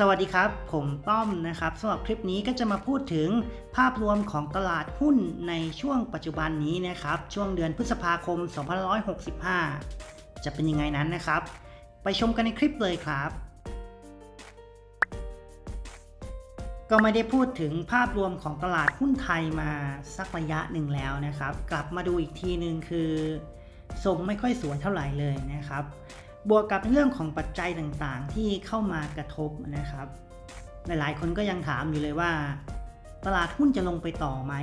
สวัสดีครับ ผมต้อมนะครับสำหรับคลิปนี้ก็จะมาพูดถึงภาพรวมของตลาดหุ้นในช่วงปัจจุบันนี้นะครับ ช่วงเดือนพฤษภาคม 2565 จะเป็นยังไงนั้นนะครับ ไปชมกันในคลิปเลยครับ ก็ไม่ได้พูดถึงภาพรวมของตลาดหุ้นไทยมาสักระยะหนึ่งแล้วนะครับ กลับมาดูอีกทีหนึ่งคือทรงไม่ค่อยสวยเท่าไหร่เลยนะครับ บวกกับเรื่องของปัจจัยต่างๆ ที่เข้ามากระทบนะครับ หลายๆ คนก็ยังถามอยู่เลยว่า ตลาดหุ้นจะลงไปต่อไหม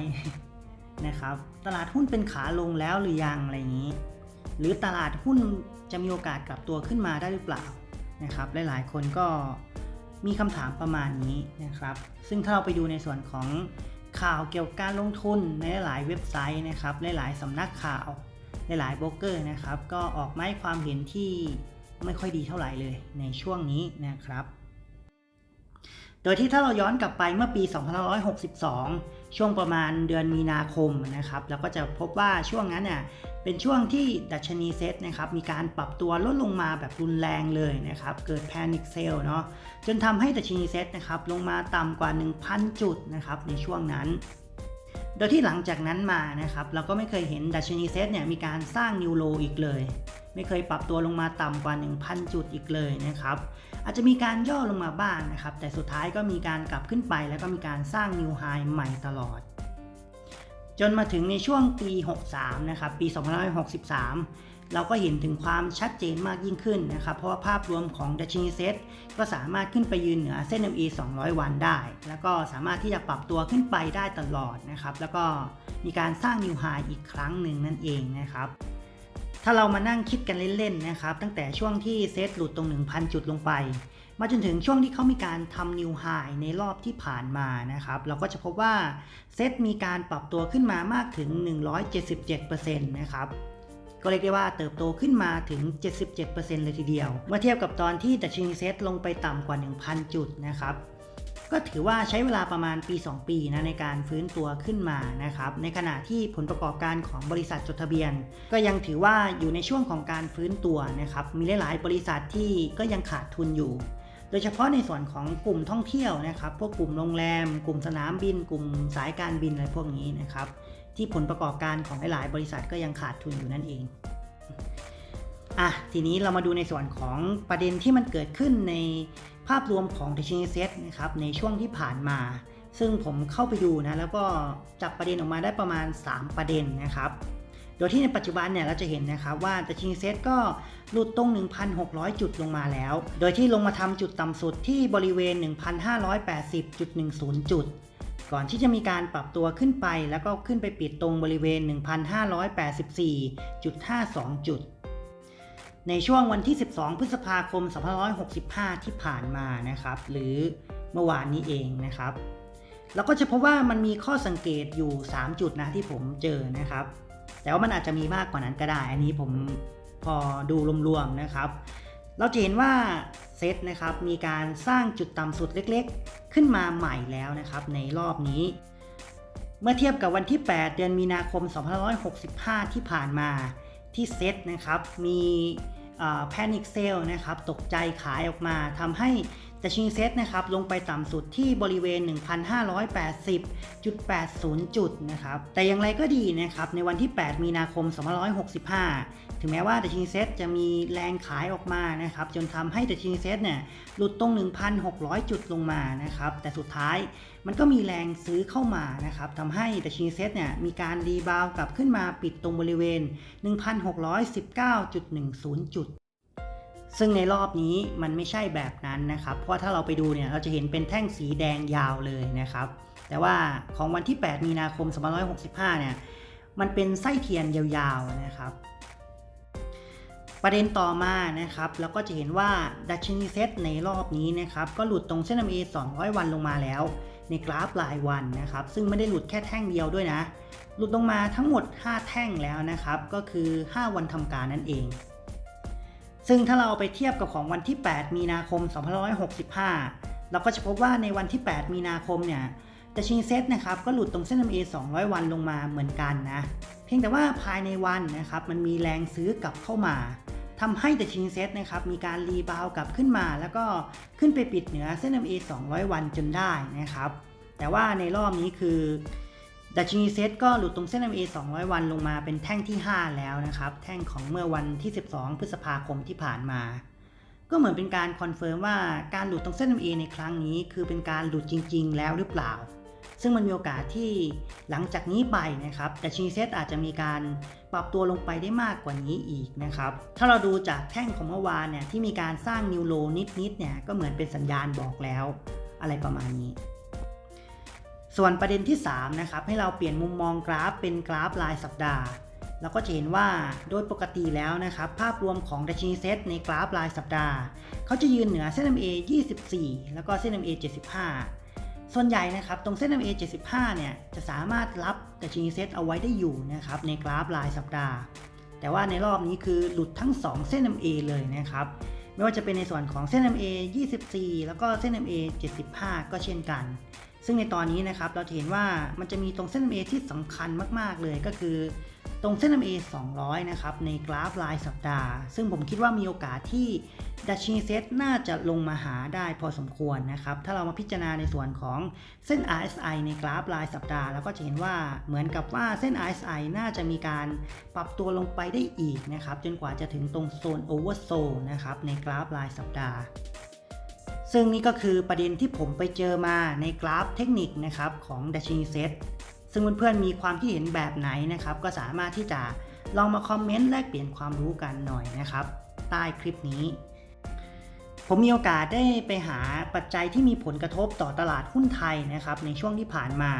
นะครับ ตลาดหุ้นเป็นขาลงแล้วหรือยังอะไรอย่างนี้ หรือตลาดหุ้นจะมีโอกาสกลับตัวขึ้นมาได้หรือเปล่านะครับ หลายๆ คนก็มีคำถามประมาณนี้นะครับ ซึ่งถ้าเราไปดูในส่วนของข่าวเกี่ยวกับการลงทุนในหลายเว็บไซต์นะครับ หลายๆสำนักข่าว หลายๆโบรกเกอร์นะครับ ก็ออกมาให้ความเห็นที่ ไม่ค่อยดีเท่าไหร่เลยในช่วงนี้นะครับ โดยที่ถ้าเราย้อนกลับไปเมื่อปี 2562 ช่วงประมาณเดือนมีนาคมนะครับเราก็จะพบว่าช่วงนั้นเนี่ยเป็นช่วงที่ดัชนีเซ็ตนะครับมีการปรับตัวลดลงมาแบบรุนแรงเลยนะครับเกิดแพนิคเซลเนาะจนทำให้ดัชนีเซ็ตนะครับลงมาต่ำกว่า 1,000 จุดนะครับในช่วงนั้นโดยที่หลังจากนั้นมานะครับเราก็ไม่เคยเห็นดัชนีเซ็ตเนี่ยมีการสร้างนิวโลอีกเลย ไม่เคยปรับตัวลงมาต่ำกว่า 1,000 จุดอีกเลยนะครับ อาจจะมีการย่อลงมาบ้างนะครับ แต่สุดท้ายก็มีการกลับขึ้นไปแล้วก็มีการสร้างนิวไฮใหม่ตลอด จนมาถึงในช่วงปี 63 นะครับ ปี 2563 เราก็เห็นถึงความชัดเจนมากยิ่งขึ้นนะครับ เพราะว่าภาพรวมของดัชนีเซ็ตก็สามารถขึ้นไปยืนเหนือเส้น MA 200 วันได้ แล้วก็สามารถที่จะปรับตัวขึ้นไปได้ตลอดนะครับ แล้วก็มีการสร้างนิวไฮอีกครั้งหนึ่งนั่นเองนะครับ ถ้าเรามานั่งคิดกันเล่นๆนะครับตั้งแต่ช่วงที่เซตหลุดตรง 1,000 จุดลงไป มาจนถึงช่วงที่เขามีการทำนิวไฮในรอบที่ผ่านมานะครับเราก็จะพบว่าเซตมีการปรับตัวขึ้นมามากถึง 177%นะครับก็เรียกได้ว่าเติบโตขึ้นมาถึง 77%เลยทีเดียว เมื่อเทียบกับตอนที่ดัชนีเซตลงไปต่ำกว่า 1,000 จุดนะครับ ก็ถือว่าใช้เวลาประมาณปี 2 ปีนะในการฟื้นตัวขึ้นมานะครับในขณะที่ผลประกอบการของบริษัทจดทะเบียน ก็ยังถือว่าอยู่ในช่วงของการฟื้นตัวนะครับมีหลายๆ บริษัทที่ก็ยังขาดทุนอยู่ โดยเฉพาะในส่วนของกลุ่มท่องเที่ยวนะครับ พวกกลุ่มโรงแรม กลุ่มสนามบิน กลุ่มสายการบินอะไรพวกนี้นะครับที่ผลประกอบการของหลายๆบริษัทก็ยังขาดทุนอยู่นั่นเองอะทีนี้เรามาดูในส่วนของประเด็นที่มันเกิดขึ้นใน ภาพรวมของดัชนีเซ็ตนะครับในช่วงที่ผ่านมา ซึ่งผมเข้าไปดูนะแล้วก็จับประเด็นออกมาได้ประมาณ 3 ประเด็นนะครับ โดยที่ในปัจจุบันเนี่ยเราจะเห็นนะครับว่าดัชนีเซ็ตก็หลุดตรง 1,600 จุดลงมาแล้ว โดยที่ลงมาทำจุดต่ำสุดที่บริเวณ 1,580.10 จุด ก่อนที่จะมีการปรับตัวขึ้นไป แล้วก็ขึ้นไปปิดตรงบริเวณ 1,584.52 จุด ในช่วงวันที่ 12 พฤษภาคม 2565 ที่ผ่านมานะครับ หรือเมื่อวานนี้เองนะครับแล้วก็จะพบว่ามันมีข้อสังเกตอยู่ 3 จุดนะที่ผมเจอนะครับ แต่ว่ามันอาจจะมีมากกว่านั้นก็ได้ อันนี้ผมพอดูรวมๆนะครับ เราจะเห็นว่าเซตนะครับมีการสร้างจุดต่ำสุดเล็กๆ ขึ้นมาใหม่แล้วนะครับในรอบนี้ เมื่อเทียบกับวันที่ 8 เดือนมีนาคม 2565 ที่ผ่านมา ที่เซตนะครับมีแพนิคเซลนะครับตกใจขายออกมาทำให้ ดัชนีเซตนะครับลงไปต่ำสุดที่บริเวณ 1,580.80 จุดนะครับแต่อย่างไรก็ดีนะครับในวันที่ 8 มีนาคม 2565 ถึงแม้ว่าดัชนีเซตจะมีแรงขายออกมานะครับจนทำให้ดัชนีเซตเนี่ยหลุดตรง 1,600 จุดลงมานะครับแต่สุดท้ายมันก็มีแรงซื้อเข้ามานะครับทำให้ดัชนีเซตเนี่ยมีการรีบาวกลับขึ้นมาปิดตรงบริเวณ 1,619.10 จุด ซึ่งในรอบนี้มันไม่ใช่แบบนั้นนะครับ เพราะถ้าเราไปดูเนี่ยเราจะเห็นเป็นแท่งสีแดงยาวเลยนะครับ แต่ว่าของวันที่ 8 มีนาคม 2565 เนี่ย มันเป็นไส้เทียนยาวๆนะครับ ประเด็นต่อมานะครับเราก็จะเห็นว่าดัชนีเซตในรอบนี้นะครับ ก็หลุดตรงเส้น MA 200 วันลงมาแล้ว ในกราฟรายวันนะครับ ซึ่งไม่ได้หลุดแค่แท่งเดียวด้วยนะ หลุดลงมาทั้งหมด 5 แท่งแล้วนะครับ ก็คือ 5 วันทำการนั่นเอง ซึ่งถ้าเราเอาไปเทียบกับของวันที่ 8 มีนาคม 2565 เราก็จะพบว่าในวันที่ 8 มีนาคมเนี่ยดัชนีเซตนะครับก็หลุดตรงเส้น MA 200 วันลงมาเหมือนกันนะ เพียงแต่ว่าภายในวันนะครับมันมีแรงซื้อกลับเข้ามาทำให้ดัชนีเซตนะครับมีการรีบาวกลับขึ้นมา แล้วก็ขึ้นไปปิดเหนือเส้น MA 200 วันจนได้นะครับ แต่ว่าในรอบนี้คือ ดัชนีเซตก็หลุดตรงเส้น MA 200 วันลงมาเป็นแท่งที่ 5 แล้วนะครับ แท่งของเมื่อวันที่ 12 พฤษภาคมที่ผ่านมา ก็เหมือนเป็นการคอนเฟิร์มว่าการหลุดตรงเส้น MA ในครั้งนี้ คือเป็นการหลุดจริง ๆ แล้วหรือเปล่า ซึ่งมันมีโอกาสที่หลังจากนี้ไปนะครับดัชนีเซตอาจจะมีการปรับตัวลงไปได้มากกว่านี้อีกนะครับ ถ้าเราดูจากแท่งของเมื่อวานเนี่ยที่มีการสร้างนิวโลนิดๆเนี่ยก็เหมือนเป็นสัญญาณบอกแล้ว อะไรประมาณนี้ ส่วนประเด็นที่ 3 นะครับ ให้เราเปลี่ยนมุมมองกราฟเป็นกราฟรายสัปดาห์เราก็จะเห็นว่าโดยปกติแล้วนะครับ ภาพรวมของดัชนีเซตในกราฟรายสัปดาห์ เขาจะยืนเหนือเส้น MA 24 แล้วก็เส้น MA 75 ส่วนใหญ่นะครับ ตรงเส้น MA 75 เนี่ย จะสามารถรับดัชนีเซตเอาไว้ได้อยู่นะครับ ในกราฟรายสัปดาห์ แต่ว่าในรอบนี้คือหลุดทั้ง 2 เส้น MA เลยนะครับ ไม่ว่าจะเป็นในส่วนของเส้น MA 24 แล้วก็เส้น MA 75 ก็เช่นกัน ซึ่งในตอนนี้นะครับเราเห็นว่ามันจะมีตรงเส้น MA ที่สำคัญมาก ๆ เลยก็คือตรงเส้น MA 200 นะครับในกราฟรายสัปดาห์ ซึ่งผมคิดว่ามีโอกาสที่ดัชนีเซตน่าจะลงมาหาได้พอสมควรนะครับ ถ้าเรามาพิจารณาในส่วนของเส้น RSI ในกราฟรายสัปดาห์แล้วก็จะเห็นว่าเหมือนกับว่าเส้น RSI น่าจะมีการปรับตัวลงไปได้อีกนะครับ จนกว่าจะถึงตรงโซน Oversold นะครับในกราฟรายสัปดาห์ ซึ่งนี่ก็คือประเด็นที่ผมไปเจอมาในกราฟเทคนิคนะครับของดัชนีเซตซึ่งเพื่อนๆมีความคิดเห็นแบบไหนนะครับก็สามารถที่จะลองมาคอมเมนต์แลกเปลี่ยนความรู้กันหน่อยนะครับ ใต้คลิปนี้ ผมมีโอกาสได้ไปหาปัจจัยที่มีผลกระทบต่อตลาดหุ้นไทยนะครับในช่วงที่ผ่านมา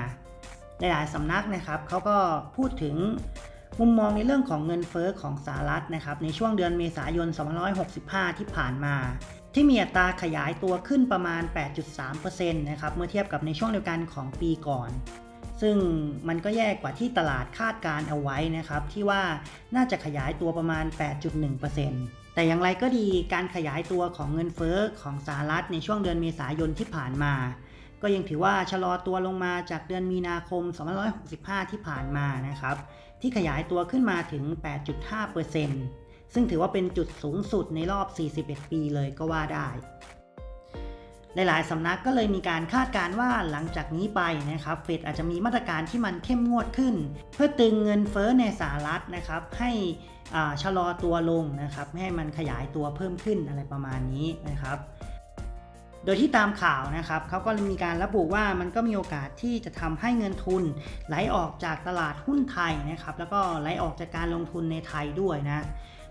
หลายๆสำนักนะครับเขาก็พูดถึงมุมมองในเรื่องของเงินเฟอ้อของสหรัฐนะครับในช่วงเดือนเมษายน 2565 ที่ผ่านมา ที่มีอัตราขยายตัวขึ้นประมาณ 8.3%นะครับเมื่อเทียบกับในช่วงเดียวกันของปีก่อน ซึ่งมันก็แย่กว่าที่ตลาดคาดการเอาไว้นะครับที่ว่าน่าจะขยายตัวประมาณ 8.1%แต่อย่างไรก็ดีการขยายตัวของเงินเฟอ้อของสหรัฐในช่วงเดือนเมษายนที่ผ่านมา ก็ยังถือว่าชะลอตัวลงมาจากเดือนมีนาคม 2565 ที่ผ่านมานะครับที่ขยายตัวขึ้นมาถึง 8.5% ซึ่งถือว่าเป็นจุดสูงสุดในรอบ 41 ปีเลยก็ว่าได้ หลายๆสำนักก็เลยมีการคาดการณ์ว่าหลังจากนี้ไปนะครับ เฟดอาจจะมีมาตรการที่มันเข้มงวดขึ้น เพื่อตึงเงินเฟ้อในสหรัฐนะครับ ให้ชะลอตัวลงนะครับไม่ให้มันขยายตัวเพิ่มขึ้นอะไรประมาณนี้นะครับโดยที่ตามข่าวนะครับเขาก็มีการระบุว่ามันก็มีโอกาสที่จะทำให้เงินทุน ไหลออกจากตลาดหุ้นไทยนะครับ แล้วก็ไหลออกจากการลงทุนในไทยด้วยนะ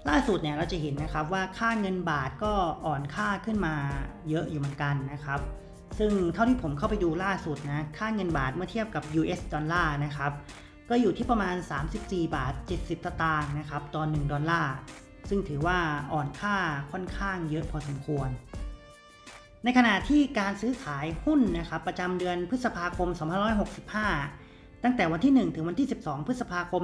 ล่าสุดเนี่ยเราจะเห็นนะครับว่าค่าเงินบาทก็อ่อนค่าขึ้นมาเยอะอยู่เหมือนกันนะครับ ซึ่งเท่าที่ผมเข้าไปดูล่าสุดนะค่าเงินบาทเมื่อเทียบกับ US ดอลลาร์นะครับก็อยู่ที่ประมาณ 34 บาท 70สตางค์นะครับต่อ1ดอลลาร์ซึ่งถือว่าอ่อนค่าค่อนข้างเยอะพอสมควร ในขณะที่การซื้อขายหุ้นนะครับประจำเดือนพฤษภาคม 2565 ตั้งแต่วันที่ 1 ถึงวันที่ 12 พฤษภาคม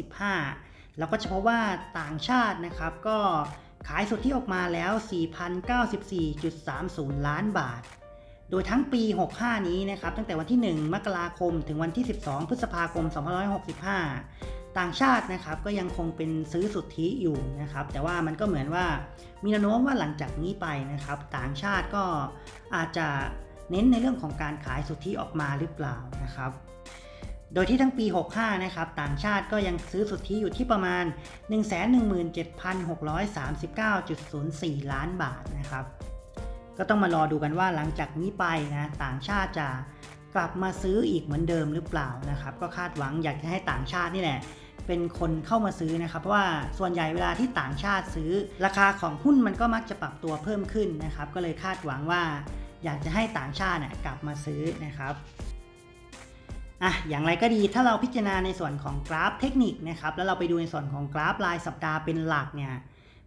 2565 เราก็จะพบว่าต่างชาตินะครับก็ขายสุทธิออกมาแล้ว 4,094.30 ล้านบาท โดยทั้งปี 65 นี้นะครับตั้งแต่วันที่ 1 มกราคม ถึงวันที่ 12 พฤษภาคม 2565 ต่างชาตินะครับก็ยังคงเป็นซื้อสุทธิอยู่นะครับ แต่ว่ามันก็เหมือนว่ามีแนวโน้มว่าหลังจากนี้ไปนะครับ ต่างชาติก็อาจจะเน้นในเรื่องของการขายสุทธิออกมาหรือเปล่านะครับ โดยที่ทั้งปี 65 นะครับ ต่างชาติก็ยังซื้อสุทธิอยู่ที่ประมาณ 117,639.04 ล้านบาทนะครับ ก็ต้องมารอดูกันว่าหลังจากนี้ไปนะต่างชาติจะกลับมาซื้ออีกเหมือนเดิมหรือเปล่านะครับ ก็คาดหวังอยากจะให้ต่างชาตินี่แหละเป็นคนเข้ามาซื้อนะครับเพราะว่าส่วนใหญ่เวลาที่ต่างชาติซื้อ ราคาของหุ้นมันก็มักจะปรับตัวเพิ่มขึ้นนะครับ ก็เลยคาดหวังว่าอยากจะให้ต่างชาติเนี่ยกลับมาซื้อนะครับ อะอย่างไรก็ดีถ้าเราพิจารณาในส่วนของกราฟเทคนิคนะครับแล้วเราไปดูในส่วนของกราฟรายสัปดาห์เป็นหลักเนี่ย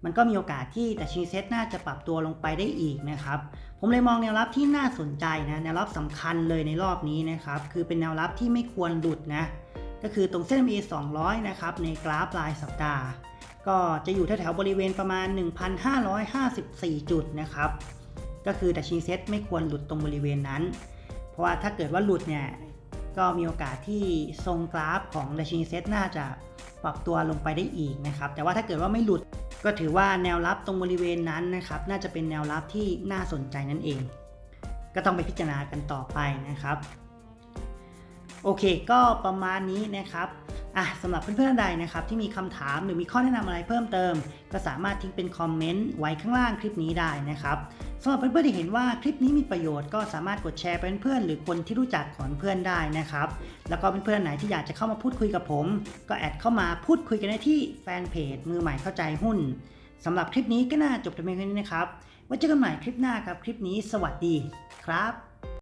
มันก็มีโอกาสที่ดัชนีเซ็ตน่าจะปรับตัวลงไปได้อีกนะครับผมเลยมองแนวรับที่น่าสนใจนะแนวรับสำคัญเลยในรอบนี้นะครับคือเป็นแนวรับที่ไม่ควรหลุดนะก็คือตรงเส้น MA 200 นะครับในกราฟรายสัปดาห์ ก็จะอยู่แถวๆบริเวณประมาณ 1,554 จุดนะครับก็คือดัชนีเซ็ตไม่ควรหลุดตรงบริเวณนั้น เพราะว่าถ้าเกิดว่าหลุดเนี่ย ก็มีโอกาสที่ทรงกราฟของดัชนีเซ็ตน่าจะปรับตัวลงไปได้อีกนะครับ แต่ว่าถ้าเกิดว่าไม่หลุดก็ถือว่าแนวรับตรงบริเวณนั้นนะครับ น่าจะเป็นแนวรับที่น่าสนใจนั่นเอง ก็ต้องไปพิจารณากันต่อไปนะครับ โอเค ก็ประมาณนี้นะครับ อะสำหรับเพื่อนๆใดนะครับที่มีคำถามหรือมีข้อแนะนำอะไรเพิ่มเติม ก็สามารถทิ้งเป็นคอมเมนต์ไว้ข้างล่างคลิปนี้ได้นะครับสำหรับเพื่อนๆที่เห็นว่าคลิปนี้มีประโยชน์ก็สามารถกดแชร์ไปเป็นเพื่อนหรือคนที่รู้จักของเพื่อนได้นะครับแล้วก็เพื่อนๆไหนที่อยากจะเข้ามาพูดคุยกับผม ก็แอดเข้ามาพูดคุยกันได้ที่แฟนเพจมือใหม่เข้าใจหุ้นสำหรับคลิปนี้ก็น่าจบแต่เพียงเท่านี้นะครับไว้เจอกันใหม่คลิปหน้าครับคลิปนี้ สวัสดีครับ